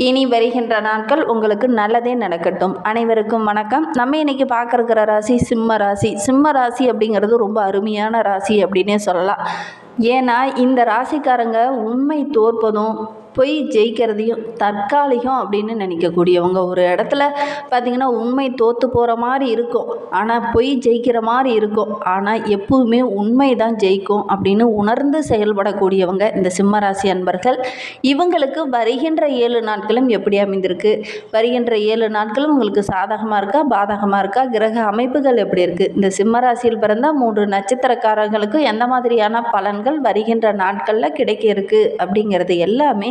இனி வருகின்ற நாட்கள் உங்களுக்கு நல்லதே நடக்கட்டும். அனைவருக்கும் வணக்கம். நம்ம இன்னைக்கு பார்க்கறக்கிற ராசி சிம்ம ராசி. சிம்ம ராசி அப்படிங்கிறது ரொம்ப அருமையான ராசி அப்படின்னே சொல்லலாம். ஏன்னா இந்த ராசிக்காரங்க உண்மை தோற்பதும் பொய் ஜெயிக்கிறதையும் தற்காலிகம் அப்படின்னு நினைக்கக்கூடியவங்க. ஒரு இடத்துல பார்த்திங்கன்னா உண்மை தோற்று போகிற மாதிரி இருக்கும். ஆனால் பொய் ஜெயிக்கிற மாதிரி இருக்கும். ஆனால் எப்பவுமே உண்மை தான் ஜெயிக்கும் அப்படின்னு உணர்ந்து செயல்படக்கூடியவங்க இந்த சிம்மராசி அன்பர்கள். இவங்களுக்கு வருகின்ற ஏழு நாட்களும் எப்படி அமைந்திருக்கு? வருகின்ற ஏழு நாட்களும் உங்களுக்கு சாதகமாக இருக்கா? பாதகமாக இருக்கா? கிரக அமைப்புகள் எப்படி இருக்குது இந்த சிம்மராசியில் பிறந்த மூன்று நட்சத்திரக்காரர்களுக்கு எந்த மாதிரியான பலன்கள் வருகின்ற நாட்களில் கிடைக்க இருக்கு? அப்படிங்கிறது எல்லாமே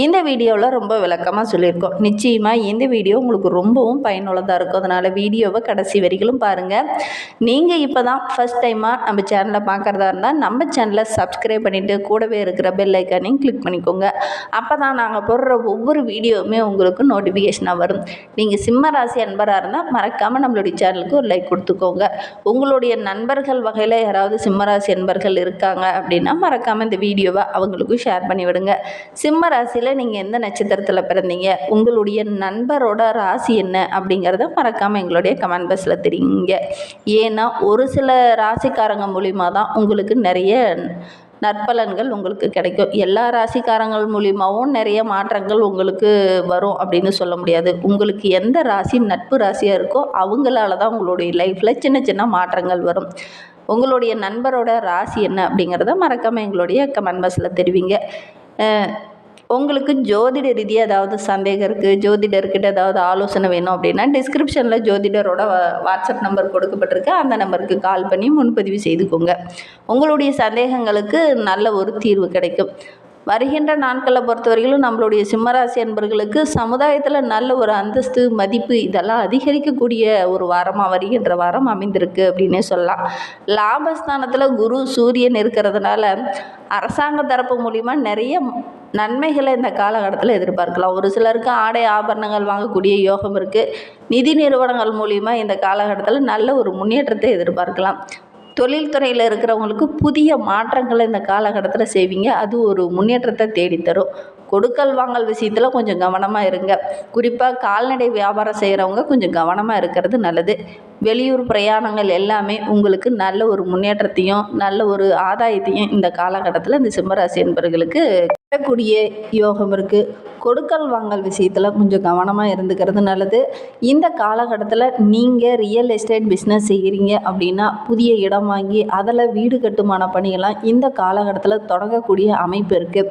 இந்த வீடியோவில் ரொம்ப விளக்கமாக சொல்லியிருக்கோம். நிச்சயமாக இந்த வீடியோ உங்களுக்கு ரொம்பவும் பயனுள்ளதாக இருக்கும். அதனால் வீடியோவை கடைசி வரைக்கும் பாருங்கள் நீங்கள் இப்போ தான் ஃபஸ்ட் டைமாக நம்ம சேனலை பார்க்குறதா இருந்தால் நம்ம சேனலை சப்ஸ்கிரைப் பண்ணிவிட்டு கூடவே இருக்கிற பெல் ஐக்கானையும் கிளிக் பண்ணிக்கோங்க. அப்போ தான் நாங்கள் போடுற ஒவ்வொரு வீடியோவுமே உங்களுக்கு நோட்டிஃபிகேஷனாக வரும். நீங்கள் சிம்ம ராசி அன்பராக இருந்தால் மறக்காமல் நம்மளுடைய சேனலுக்கு ஒரு லைக் கொடுத்துக்கோங்க. உங்களுடைய நண்பர்கள் வகையில் யாராவது சிம்மராசி அன்பர்கள் இருக்காங்க அப்படின்னா மறக்காமல் இந்த வீடியோவை அவங்களுக்கும் ஷேர் பண்ணிவிடுங்க. சிம்மராசி ராசியில் நீங்கள் எந்த நட்சத்திரத்தில் பிறந்தீங்க? உங்களுடைய நண்பரோட ராசி என்ன? அப்படிங்கிறத மறக்காமல் எங்களுடைய கமெண்ட் பாக்ஸில் தெரியுங்க ஏன்னா ஒரு சில ராசிக்காரங்க மூலிமா தான் உங்களுக்கு நிறைய நற்பலன்கள் உங்களுக்கு கிடைக்கும். எல்லா ராசிக்காரங்கள் மூலியமாகவும் நிறைய மாற்றங்கள் உங்களுக்கு வரும் அப்படின்னு சொல்ல முடியாது. உங்களுக்கு எந்த ராசி நட்பு ராசியாக இருக்கோ அவங்களால தான் உங்களுடைய லைஃப்பில் சின்ன சின்ன மாற்றங்கள் வரும். உங்களுடைய நண்பரோட ராசி என்ன அப்படிங்கிறத மறக்காமல் எங்களுடைய கமெண்ட் பாக்ஸில் தெரிவிங்க. உங்களுக்கு ஜோதிட ரீதியாக ஏதாவது சந்தேகம் இருக்குது ஜோதிடர்கிட்ட ஏதாவது ஆலோசனை வேணும் அப்படின்னா டிஸ்கிரிப்ஷனில் ஜோதிடரோட வாட்ஸ்அப் நம்பர் கொடுக்கப்பட்டிருக்கு. அந்த நம்பருக்கு கால் பண்ணி முன்பதிவு செய்துக்கோங்க. உங்களுடைய சந்தேகங்களுக்கு நல்ல ஒரு தீர்வு கிடைக்கும். வருகின்ற நாட்களை பொறுத்தவரையிலும் நம்மளுடைய சிம்மராசி அன்பர்களுக்கு சமுதாயத்தில் நல்ல ஒரு அந்தஸ்து மதிப்பு இதெல்லாம் அதிகரிக்கக்கூடிய ஒரு வாரமாக வருகின்ற வாரம் அமைந்திருக்கு அப்படின்னே சொல்லலாம். லாபஸ்தானத்தில் குரு சூரியன் இருக்கிறதுனால அரசாங்க தரப்பு மூலிமா நிறைய நன்மைகளை இந்த காலகட்டத்தில் எதிர்பார்க்கலாம். ஒரு சிலருக்கு ஆடை ஆபரணங்கள் வாங்கக்கூடிய யோகம் இருக்குது நிதி நிறுவனங்கள் மூலிமா இந்த காலகட்டத்தில் நல்ல ஒரு முன்னேற்றத்தை எதிர்பார்க்கலாம். தொழில்துறையில் இருக்கிறவங்களுக்கு புதிய மாற்றங்களை இந்த காலகட்டத்தில் செய்வீங்க. அது ஒரு முன்னேற்றத்தை தேடித்தரும். கொடுக்கல் வாங்கல் விஷயத்தில் கொஞ்சம் கவனமாக இருங்க. குறிப்பாக கால்நடை வியாபாரம் செய்கிறவங்க கொஞ்சம் கவனமாக இருக்கிறது நல்லது. வெளியூர் பிரயாணங்கள் எல்லாமே உங்களுக்கு நல்ல ஒரு முன்னேற்றத்தையும் நல்ல ஒரு ஆதாயத்தையும் இந்த காலகட்டத்தில் இந்த சிம்மராசி என்பவர்களுக்கு கிட்டக்கூடிய யோகம் இருக்குது கொடுக்கல் வாங்கல் விஷயத்தில் கொஞ்சம் கவனமாக இருந்துக்கிறது நல்லது. இந்த காலகட்டத்தில் நீங்கள் ரியல் எஸ்டேட் பிஸ்னஸ் செய்கிறீங்க அப்படின்னா புதிய இடம் வாங்கி அதில் வீடு கட்டுமான பணிகள்லாம் இந்த காலகட்டத்தில் தொடங்கக்கூடிய அமைப்பு இருக்குது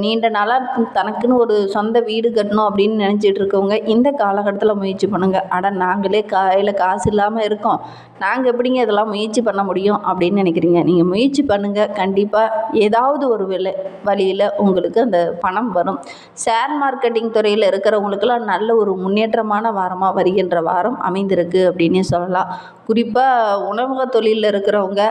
நீண்ட நாளாக தனக்குன்னு ஒரு சொந்த வீடு கட்டணும் அப்படின்னு நினச்சிட்டு இருக்கவங்க இந்த காலகட்டத்தில் முயற்சி பண்ணுங்கள் ஆனால் நாங்களே கையில் காசு காசு இல்லாமல் இருக்கோம். நாங்கள் எப்படிங்க இதெல்லாம் முயற்சி பண்ண முடியும் அப்படின்னு நினைக்கிறீங்க? நீங்கள் முயற்சி பண்ணுங்கள் கண்டிப்பாக ஏதாவது ஒரு விலை வழியில் உங்களுக்கு அந்த பணம் வரும். ஷேர் மார்க்கெட்டிங் துறையில் இருக்கிறவங்களுக்கெல்லாம் நல்ல ஒரு முன்னேற்றமான வாரமாக வருகின்ற வாரம் அமைந்திருக்கு அப்படின்னே சொல்லலாம். குறிப்பாக உணவக தொழிலில் இருக்கிறவங்க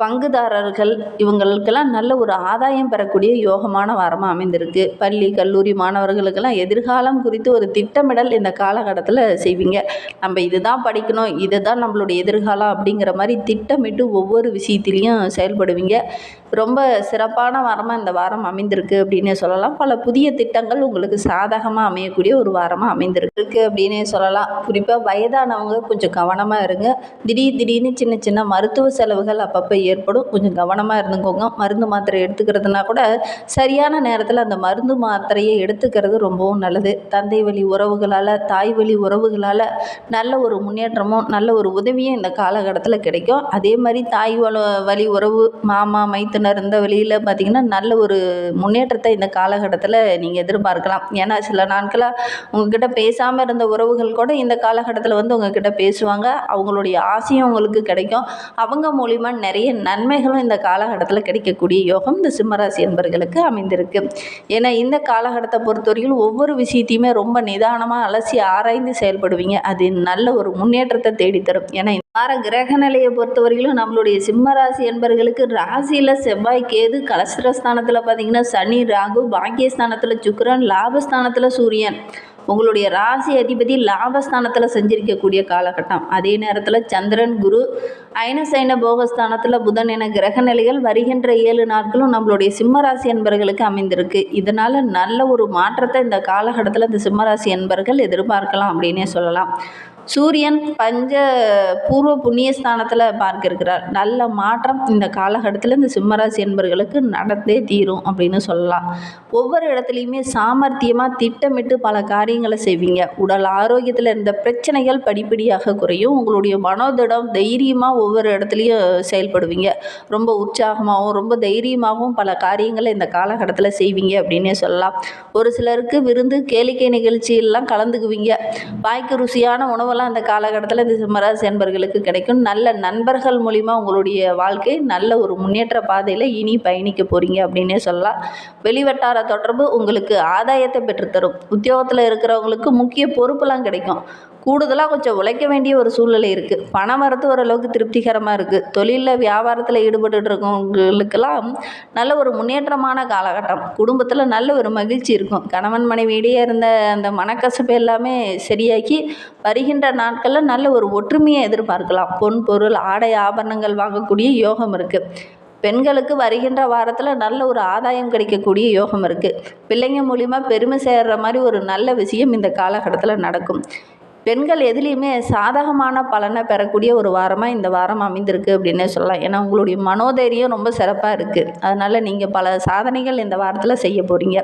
பங்குதாரர்கள் இவங்களுக்கெல்லாம் நல்ல ஒரு ஆதாயம் பெறக்கூடிய யோகமான வாரமாக அமைந்திருக்கு. பள்ளி கல்லூரி மாணவர்களுக்கெல்லாம் எதிர்காலம் குறித்து ஒரு திட்டமிடல் இந்த காலகட்டத்தில் செய்வீங்க. நம்ம இதுதான் படிக்கணும் இதுதான் நம்மளுடைய எதிர்காலம் அப்படிங்கிற மாதிரி திட்டமிட்டு ஒவ்வொரு விஷயத்திலையும் செயல்படுவீங்க. ரொம்ப சிறப்பான வாரமாக இந்த வாரம் அமைந்திருக்கு அப்படின்னே சொல்லலாம். பல புதிய திட்டங்கள் உங்களுக்கு சாதகமாக அமையக்கூடிய ஒரு வாரமாக அமைந்திருக்கு அப்படின்னே சொல்லலாம். குறிப்பாக வயதானவங்க கொஞ்சம் கவனமாக இருங்க. திடீர் திடீர்னு சின்ன சின்ன மருத்துவ செலவுகள் அப்பப்போ ஏற்படும். கொஞ்சம் கவனமாக இருந்துக்கோங்க. மருந்து மாத்திரை எடுத்துக்கிறதுனா கூட சரியான நேரத்தில் அந்த மருந்து மாத்திரையை எடுத்துக்கிறது ரொம்பவும் நல்லது. தந்தை வழி உறவுகளால் தாய் வழி உறவுகளால் நல்ல ஒரு முன்னேற்றமும் நல்ல ஒரு உதவியும் இந்த காலகட்டத்தில் கிடைக்கும். அதே மாதிரி தாய் வழி உறவு மாமா மைத்துனர் இந்த வழியில் பார்த்திங்கன்னா நல்ல ஒரு முன்னேற்றத்தை இந்த காலகட்டத்தில் நீங்கள் எதிர்பார்க்கலாம். ஏன்னா சில நாட்களாக உங்ககிட்ட பேசாமல் இருந்த உறவுகள் கூட இந்த காலகட்டத்தில் வந்து உங்ககிட்ட பேசுவாங்க. அவங்களுடைய ராசியும் உங்களுக்கு கிடைக்கும். அவங்க மூலிமா நிறைய நன்மைகளும் இந்த காலகட்டத்தில் கிடைக்கக்கூடிய யோகம் இந்த சிம்மராசி என்பர்களுக்கு அமைந்திருக்கு. ஏன்னா இந்த காலகட்டத்தை பொறுத்தவரையில் ஒவ்வொரு விஷயத்தையுமே ரொம்ப நிதானமாக அலசி ஆராய்ந்து செயல்படுவீங்க. அது நல்ல ஒரு முன்னேற்றத்தை தேடித்தரும். ஏன்னா இந்த வார கிரக நிலையை பொறுத்தவரையிலும் நம்மளுடைய சிம்மராசி என்பர்களுக்கு ராசியில் செவ்வாய் கேது கலசரஸ்தானத்தில் பார்த்தீங்கன்னா சனி ராகு பாக்கியஸ்தானத்தில் சுக்கரன் லாபஸ்தானத்தில் சூரியன். உங்களுடைய ராசி அதிபதி லாபஸ்தானத்தில் செஞ்சிருக்கக்கூடிய காலகட்டம். அதே நேரத்தில் சந்திரன் குரு அயனசைன போகஸ்தானத்தில் புதன் என கிரக நிலைகள் வருகின்ற ஏழு நாட்களும் நம்மளுடைய சிம்மராசி என்பர்களுக்கு அமைந்திருக்கு. இதனால் நல்ல ஒரு மாற்றத்தை இந்த காலகட்டத்தில் இந்த சிம்மராசி என்பர்கள் எதிர்பார்க்கலாம் அப்படின்னே சொல்லலாம். சூரியன் பஞ்ச பூர்வ புண்ணியஸ்தானத்தில் பார்க்க இருக்கிறார் நல்ல மாற்றம் இந்த காலகட்டத்தில் இந்த சிம்மராசி என்பர்களுக்கு நடந்தே தீரும் அப்படின்னு சொல்லலாம். ஒவ்வொரு இடத்துலையுமே சாமர்த்தியமாக திட்டமிட்டு பல காரியங்களை செய்வீங்க. உடல் ஆரோக்கியத்தில் இருந்த பிரச்சனைகள் படிப்படியாக குறையும். உங்களுடைய மனோதிடம் தைரியமாக ஒவ்வொரு இடத்துலையும் செயல்படுவீங்க. ரொம்ப உற்சாகமாகவும் ரொம்ப தைரியமாகவும் பல காரியங்களை இந்த காலகட்டத்தில் செய்வீங்க அப்படின்னே சொல்லலாம். ஒரு சிலருக்கு விருந்து கேளிக்கை நிகழ்ச்சியெல்லாம் கலந்துக்குவீங்க. வாய்க்கு ருசியான உணவெல்லாம் அந்த காலகட்டத்தில் இந்த சிம்மராசி அன்பர்களுக்கு கிடைக்கும். நல்ல நண்பர்கள் மூலிமா உங்களுடைய வாழ்க்கை நல்ல ஒரு முன்னேற்ற பாதையில் இனி பயணிக்க போகிறீங்க அப்படின்னே சொல்லலாம். வெளிவட்டார தொடர்பு உங்களுக்கு ஆதாயத்தை பெற்றுத்தரும். உத்தியோகத்தில் இருக்கிறவங்களுக்கு முக்கிய பொறுப்பெல்லாம் கிடைக்கும். கூடுதலாக கொஞ்சம் உழைக்க வேண்டிய ஒரு சூழ்நிலை இருக்குது பணம் வரத்து ஓரளவுக்கு திருப்திகரமாக இருக்குது தொழிலில் வியாபாரத்தில் ஈடுபட்டு இருக்கவங்களுக்கெல்லாம் நல்ல ஒரு முன்னேற்றமான காலகட்டம். குடும்பத்தில் நல்ல ஒரு மகிழ்ச்சி இருக்கும். கணவன் மனைவியிடையே இருந்த அந்த மனக்கசப்பு எல்லாமே சரியாக்கி வருகின்ற நாட்களில் நல்ல ஒரு ஒற்றுமையை எதிர்பார்க்கலாம். பொன் பொருள் ஆடை ஆபரணங்கள் வாங்கக்கூடிய யோகம் இருக்குது பெண்களுக்கு வருகின்ற வாரத்தில் நல்ல ஒரு ஆதாயம் கிடைக்கக்கூடிய யோகம் இருக்குது பிள்ளைங்க மூலிமா பெருமை சேர்கிற மாதிரி ஒரு நல்ல விஷயம் இந்த காலகட்டத்தில் நடக்கும். பெண்கள் எதுலேயுமே சாதகமான பலனை பெறக்கூடிய ஒரு வாரமாக இந்த வாரம் அமைந்திருக்கு அப்படின்னே சொல்லலாம். ஏன்னா உங்களுடைய மனோதைரியம் ரொம்ப சிறப்பாக இருக்குது அதனால் நீங்கள் பல சாதனைகள் இந்த வாரத்தில் செய்ய போகிறீங்க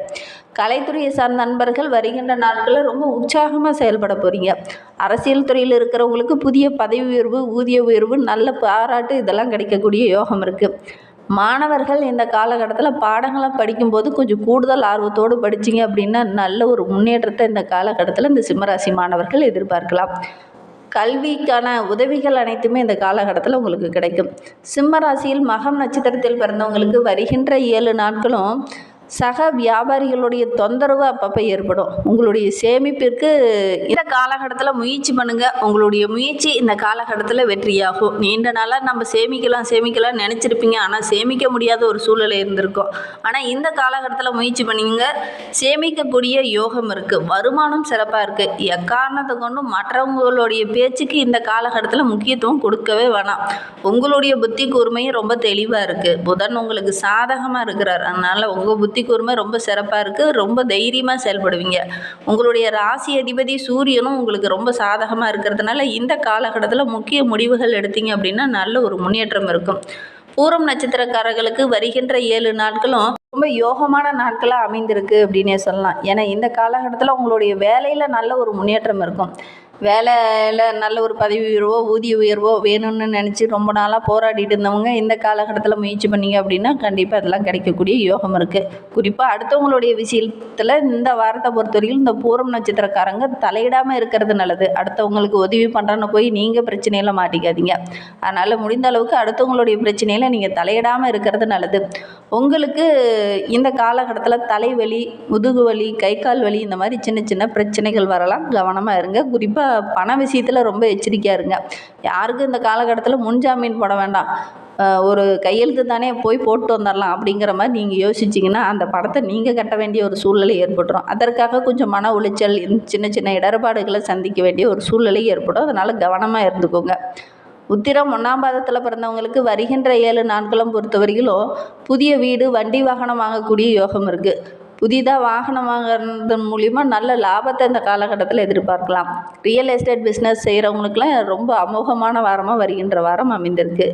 கலைத்துறையை சார்ந்த நண்பர்கள் வருகின்ற நாட்களில் ரொம்ப உற்சாகமாக செயல்பட போகிறீங்க அரசியல் துறையில் இருக்கிறவங்களுக்கு புதிய பதவி உயர்வு ஊதிய உயர்வு நல்ல பாராட்டு இதெல்லாம் கிடைக்கக்கூடிய யோகம் இருக்குது மாணவர்கள் இந்த காலகட்டத்தில் பாடங்களை படிக்கும்போது கொஞ்சம் கூடுதல் ஆர்வத்தோடு படிச்சிங்க அப்படின்னா நல்ல ஒரு முன்னேற்றத்தை இந்த காலகட்டத்தில் இந்த சிம்மராசி மாணவர்கள் எதிர்பார்க்கலாம். கல்விக்கான உதவிகள் அனைத்துமே இந்த காலகட்டத்தில் உங்களுக்கு கிடைக்கும். சிம்ம ராசியில் மகம் நட்சத்திரத்தில் பிறந்தவங்களுக்கு வருகின்ற ஏழு நாட்களும் சக வியாபாரிகளுடைய தொந்தரவு அப்பப்போ ஏற்படும். உங்களுடைய சேமிப்பிற்கு இந்த காலகட்டத்தில் முயற்சி பண்ணுங்கள் உங்களுடைய முயற்சி இந்த காலகட்டத்தில் வெற்றியாகும். நீண்ட நாளாக நம்ம சேமிக்கலாம் சேமிக்கலாம் நினச்சிருப்பீங்க. ஆனால் சேமிக்க முடியாத ஒரு சூழ்நிலை இருந்திருக்கும். ஆனால் இந்த காலகட்டத்தில் முயற்சி பண்ணிங்க. சேமிக்கக்கூடிய யோகம் இருக்குது வருமானம் சிறப்பாக இருக்குது எக்காரணத்தை கொண்டும் மற்றவங்களுடைய பேச்சுக்கு இந்த காலகட்டத்தில் முக்கியத்துவம் கொடுக்கவே வேணாம். உங்களுடைய புத்தி கூர்மையும் ரொம்ப தெளிவாக இருக்குது புதன் உங்களுக்கு சாதகமாக இருக்கிறார். அதனால் உங்கள் புத்தி கூர்மை ரொம்ப சிறப்பாக இருக்குது ரொம்ப தைரியமாக செயல்படுவீங்க. உங்களுடைய ராசி அதிபதி சூரியனும் உங்களுக்கு ரொம்ப சாதகமாக இருக்கிறதுனால இந்த காலகட்டத்தில் முக்கிய முடிவுகள் எடுத்தீங்க அப்படின்னா நல்ல ஒரு முன்னேற்றம் இருக்கும். பூரம் நட்சத்திரக்காரர்களுக்கு வருகின்ற ஏழு நாட்களும் ரொம்ப யோகமான நாட்களாக அமைந்திருக்கு அப்படின்னே சொல்லலாம். ஏன்னா இந்த காலகட்டத்தில் உங்களுடைய வேலையில் நல்ல ஒரு முன்னேற்றம் இருக்கும். வேலையில் நல்ல ஒரு பதவி உயர்வோ ஊதிய உயர்வோ வேணும்னு நினச்சி ரொம்ப நாளாக போராடிட்டு இருந்தவங்க இந்த காலகட்டத்தில் முயற்சி பண்ணீங்க அப்படின்னா கண்டிப்பாக அதெல்லாம் கிடைக்கக்கூடிய யோகம் இருக்குது குறிப்பாக அடுத்தவங்களுடைய விஷயத்தில் இந்த வாரத்தை பொறுத்த வரைக்கும் இந்த பூரம் நட்சத்திரக்காரங்க தலையிடாமல் இருக்கிறது நல்லது. அடுத்தவங்களுக்கு உதவி பண்ணுறன்னு போய் நீங்கள் பிரச்சனையில் மாட்டிக்காதீங்க. அதனால் முடிந்த அளவுக்கு அடுத்தவங்களுடைய பிரச்சனையில் நீங்கள் தலையிடாமல் இருக்கிறது நல்லது. உங்களுக்கு இந்த காலகட்டத்தில் தலைவலி முதுகு வலி கை கால் வலி இந்த மாதிரி சின்ன சின்ன பிரச்சனைகள் வரலாம். கவனமாக இருங்க. குறிப்பாக பண விஷயத்தில் ரொம்ப எச்சரிக்கையாக இருங்க. யாருக்கும் இந்த காலகட்டத்தில் முன்ஜாமீன் போட வேண்டாம். ஒரு கையெழுத்து தானே போய் போட்டு வந்துடலாம் அப்படிங்கிற மாதிரி நீங்கள் யோசிச்சிங்கன்னா அந்த படத்தை நீங்கள் கட்ட வேண்டிய ஒரு சூழ்நிலை ஏற்பட்டுரும். அதற்காக கொஞ்சம் மன உளைச்சல் சின்ன சின்ன இடர்பாடுகளை சந்திக்க வேண்டிய ஒரு சூழ்நிலை ஏற்படும். அதனால் கவனமாக இருந்துக்கோங்க. உத்திரம் ஒன்றாம் பாதத்தில் பிறந்தவங்களுக்கு வருகின்ற ஏழு நாட்களும் பொறுத்தவரையிலும் புதிய வீடு வண்டி வாகனம் வாங்கக்கூடிய யோகம் இருக்குது புதிதாக வாகனம் வாங்குறது மூலிமா நல்ல லாபத்தை இந்த காலகட்டத்தில் எதிர்பார்க்கலாம். ரியல் எஸ்டேட் பிஸ்னஸ் செய்கிறவங்களுக்குலாம் ரொம்ப அமோகமான வாரமாக வருகின்ற வாரம் அமைந்திருக்கு.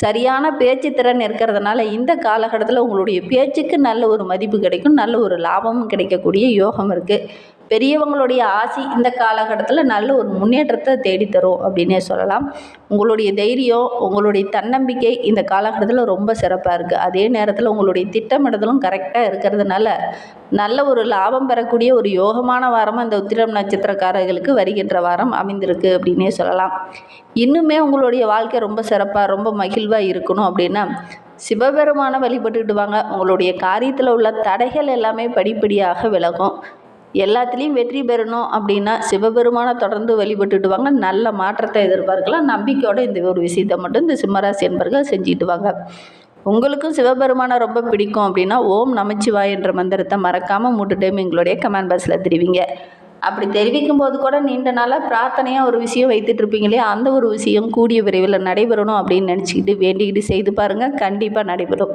சரியான பேச்சு திறன் இருக்கிறதுனால இந்த காலகட்டத்தில் உங்களுடைய பேச்சுக்கு நல்ல ஒரு மதிப்பு கிடைக்கும் நல்ல ஒரு லாபமும் கிடைக்கக்கூடிய யோகம் இருக்குது பெரியவங்களுடைய ஆசி இந்த காலகட்டத்தில் நல்ல ஒரு முன்னேற்றத்தை தேடித்தரும் அப்படின்னே சொல்லலாம். உங்களுடைய தைரியம் உங்களுடைய தன்னம்பிக்கை இந்த காலகட்டத்தில் ரொம்ப சிறப்பாக இருக்குது அதே நேரத்தில் உங்களுடைய திட்டமிடுதலும் கரெக்டாக இருக்கிறதுனால நல்ல ஒரு லாபம் பெறக்கூடிய ஒரு யோகமான வாரமாக இந்த உத்திரம் நட்சத்திரக்காரர்களுக்கு வருகின்ற வாரம் அமைந்திருக்கு அப்படின்னே சொல்லலாம். இன்னுமே உங்களுடைய வாழ்க்கை ரொம்ப சிறப்பாக ரொம்ப மகிழ்வாக இருக்கணும் அப்படின்னா சிவபெருமான வழிபட்டுக்கிட்டு வாங்க. உங்களுடைய காரியத்தில் உள்ள தடைகள் எல்லாமே படிப்படியாக விலகும். எல்லாத்துலேயும் வெற்றி பெறணும் அப்படின்னா சிவபெருமானை தொடர்ந்து வழிபட்டுட்டு வாங்க நல்ல மாற்றத்தை எதிர்பார்க்கலாம். நம்பிக்கையோட இந்த ஒரு விஷயத்தை மட்டும் இந்த சிம்மராசி என்பர்கள் செஞ்சுட்டு வாங்க. உங்களுக்கும் சிவபெருமானை ரொம்ப பிடிக்கும் அப்படின்னா ஓம் நமச்சிவாய் என்ற மந்திரத்தை மறக்காமல் மூட்டு டைம் எங்களுடைய கமெண்ட் பாக்ஸில் தெரிவிங்க. அப்படி தெரிவிக்கும் போது கூட நீண்ட நாளாக பிரார்த்தனையாக ஒரு விஷயம் வைத்துட்டு இருப்பீங்களே அந்த ஒரு விஷயம் கூடிய விரைவில் நடைபெறணும் அப்படின்னு நினச்சிக்கிட்டு வேண்டிக்கிட்டு செய்து பாருங்கள் கண்டிப்பாக நடைபெறும்.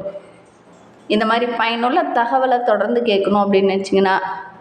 இந்த மாதிரி பயனுள்ள தகவலை தொடர்ந்து கேட்கணும் அப்படின்னு நினச்சிங்கன்னா